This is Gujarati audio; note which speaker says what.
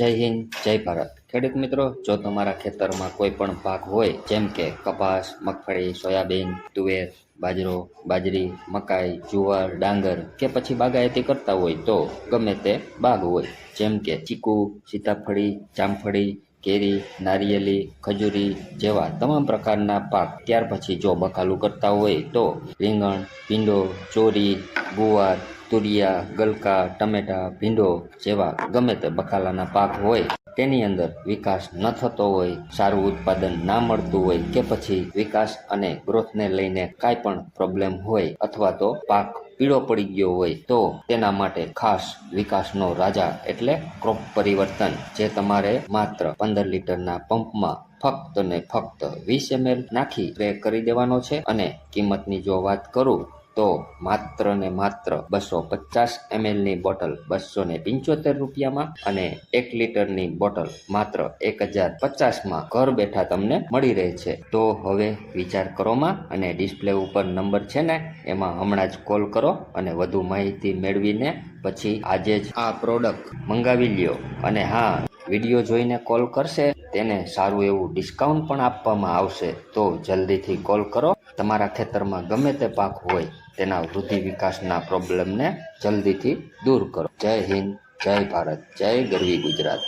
Speaker 1: જય હિન્દ, જય ભારત. ખેડૂત મિત્રો, જો તમારા ખેતરમાં કોઈ પણ પાક હોય, જેમ કે કપાસ, મગફળી, સોયાબીન, તુવેર, બાજરો, બાજરી, મકાઈ, જુવાર, ડાંગર કે પછી બાગાયતી કરતા હોય તો ગમે તે બાગ હોય. જેમ કે ચીકુ, સીતાફળી, જામફળી, કેરી, નારિયેલી, ખજૂરી જેવા તમામ પ્રકારના પાક ત્યાર પછી જો બકાલું કરતા હોય તો રીંગણ, ભીંડો, ચોરી, ગુવાર તુરિયા, ગલકા, ટમેટા, ભીંડો જેવા ગમે તે બકાલાના પાક હોય, તેની અંદર વિકાસ ન થતો હોય, સારું ઉત્પાદન ના મળતું હોય કે પછી વિકાસ અને ગ્રોથને લઈને કાંઈ પણ પ્રોબ્લેમ હોય અથવા તો પાક પીળો પડી ગયો હોય, તો તેના માટે ખાસ વિકાસનો રાજા એટલે ક્રોપ પરિવર્તન, જે તમારે માત્ર પંદર લીટરના પંપમાં ફક્ત ને ફક્ત વીસ એમએલ નાખી સ્પ્રે કરી દેવાનો છે અને કિંમતની જો વાત કરું તો માત્ર ને માત્ર બસો પચાસ એમએલની બોટલ બસો ને પંચોતેર રૂપિયામાં અને એક લીટરની બોટલ માત્ર એક હજાર પચાસમાં ઘર બેઠા તમને મળી રહે છે. તો હવે વિચાર કરોમાં અને ડિસ્પ્લે ઉપર નંબર છે ને, એમાં હમણાં જ કોલ કરો અને વધુ માહિતી મેળવીને પછી આજે જ આ પ્રોડક્ટ મંગાવી લ્યો. અને હા વીડિયો જોઈને કોલ કરશે, તેને સારું એવું ડિસ્કાઉન્ટ પણ આપવામાં આવશે. તો જલ્દીથી કોલ કરો. તમારા ખેતરમાં ગમે તે પાક હોય, તેના વૃદ્ધિ વિકાસના પ્રોબ્લેમને જલ્દીથી દૂર કરો. જય હિન્દ, જય ભારત, જય ગરવી ગુજરાત.